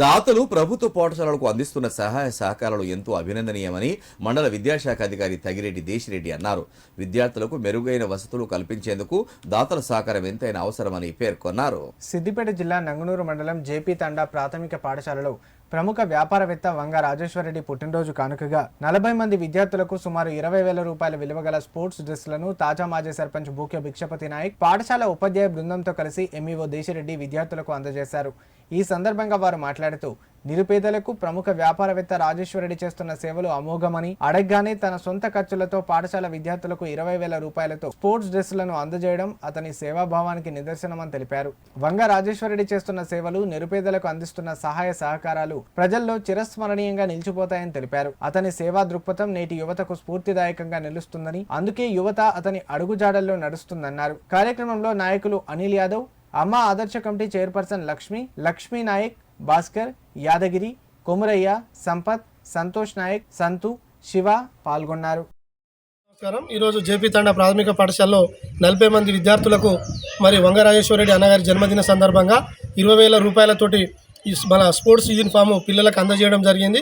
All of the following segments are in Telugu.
దాతలు ప్రభుత్వ పాఠశాలలకు అందిస్తున్న సహాయ సహకారాలు ఎంతో అభినందనీయమని మండల విద్యాశాఖ అధికారి తగిరెడ్డి దేశిరెడ్డి అన్నారు. విద్యార్థులకు మెరుగైన వసతులు కల్పించేందుకు దాతల సహకారం ఎంతైనా అవసరమని పేర్కొన్నారు. సిద్దిపేట జిల్లా నంగనూరు మండలం జేపీ తండా ప్రాథమిక పాఠశాలలో ప్రముఖ వ్యాపారవేత్త వంగ రాజేశ్వరరెడ్డి పుట్టినరోజు కానుకగా నలభై మంది విద్యార్థులకు సుమారు ఇరవై వేల రూపాయల విలువగల స్పోర్ట్స్ డ్రెస్లను తాజా మాజీ సర్పంచ్ బూక్య భిక్షపతి నాయక్ పాఠశాల ఉపాధ్యాయ బృందంతో కలిసి ఎంఈఓ దేశిరెడ్డి విద్యార్థులకు అందజేశారు. ఈ సందర్భంగా వారు మాట్లాడుతూ నిరుపేదలకు ప్రముఖ వ్యాపారవేత్త రాజేశ్వరరెడ్డి చేస్తున్న సేవలు అమోఘమని అడగగానే తన సొంత ఖర్చులతో పాఠశాల విద్యార్థులకు ఇరవై వేల రూపాయలతో స్పోర్ట్స్ డ్రెస్సులను అందజేయడం అతని సేవాభావానికి నిదర్శనమని తెలిపారు. వంగ రాజేశ్వరరెడ్డి చేస్తున్న సేవలు నిరుపేదలకు అందిస్తున్న సహాయ సహకారాలు ప్రజల్లో చిరస్మరణీయంగా నిలిచిపోతాయని తెలిపారు. అతని సేవా దృక్పథం నేటి యువతకు స్ఫూర్తిదాయకంగా నిలుస్తుందని అందుకే యువత అతని అడుగుజాడల్లో నడుస్తుందన్నారు. కార్యక్రమంలో నాయకులు అనిల్ యాదవ్ అమ్మ ఆదర్శ కమిటీ చైర్పర్సన్ లక్ష్మి లక్ష్మీ నాయక్ భాస్కర్ యాదగిరి కొమురయ్య సంపత్ సంతోష్ నాయక్ సంతు శివ పాల్గొన్నారు. నమస్కారం. ఈరోజు జేపీ తండ ప్రాథమిక పాఠశాలలో నలభై మంది విద్యార్థులకు మరి వంగరాజేశ్వరరెడ్డి అన్నగారి జన్మదిన సందర్భంగా ఇరవై వేల రూపాయలతోటి ఈ మన స్పోర్ట్స్ యూనిఫామ్ పిల్లలకు అందజేయడం జరిగింది.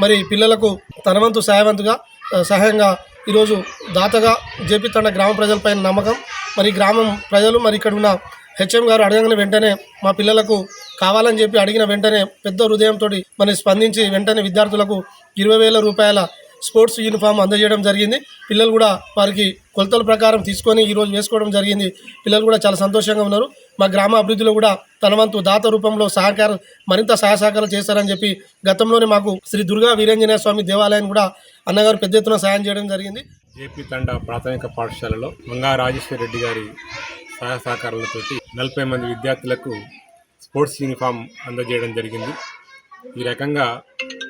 మరి పిల్లలకు తనవంతు సహాయవంతుగా సహాయంగా ఈరోజు దాతగా జేపీ తండ గ్రామ ప్రజలపైన నమ్మకం మరి గ్రామం ప్రజలు మరి ఇక్కడ ఉన్న హెచ్ఎం గారు అడగగానే వెంటనే మా పిల్లలకు కావాలని చెప్పి అడిగిన వెంటనే పెద్ద హృదయంతో మనం స్పందించి వెంటనే విద్యార్థులకు ఇరవై వేల రూపాయల స్పోర్ట్స్ యూనిఫామ్ అందజేయడం జరిగింది. పిల్లలు కూడా వారికి కొలతల ప్రకారం తీసుకొని ఈరోజు వేసుకోవడం జరిగింది. పిల్లలు కూడా చాలా సంతోషంగా ఉన్నారు. మా గ్రామ అభివృద్ధిలో కూడా తన వంతు దాత రూపంలో సహకారం మరింత సహాయ సహకారాలు చేస్తారని చెప్పి గతంలోనే మాకు శ్రీ దుర్గా వీరేంజనేయ స్వామి దేవాలయం కూడా అన్నగారు పెద్ద ఎత్తున సహాయం చేయడం జరిగింది. జేపీ తండా ప్రాథమిక పాఠశాలలో మంగా రాజేశ్వర రెడ్డి గారి సహాయ సహకారాలతోటి నలభై మంది విద్యార్థులకు స్పోర్ట్స్ యూనిఫామ్ అందజేయడం జరిగింది. ఈ రకంగా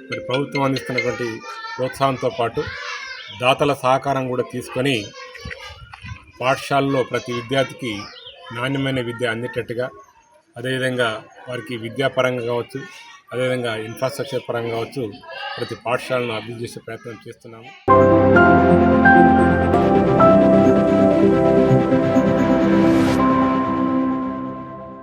మరి ప్రభుత్వం అందిస్తున్నటువంటి ప్రోత్సాహంతో పాటు దాతల సహకారం కూడా తీసుకొని పాఠశాలలో ప్రతి విద్యార్థికి నాణ్యమైన విద్య అందేటట్టుగా అదేవిధంగా వారికి విద్యాపరంగా కావచ్చు అదేవిధంగా ఇన్ఫ్రాస్ట్రక్చర్ పరంగా కావచ్చు ప్రతి పాఠశాలను అభివృద్ధి చేసే ప్రయత్నం చేస్తున్నాము.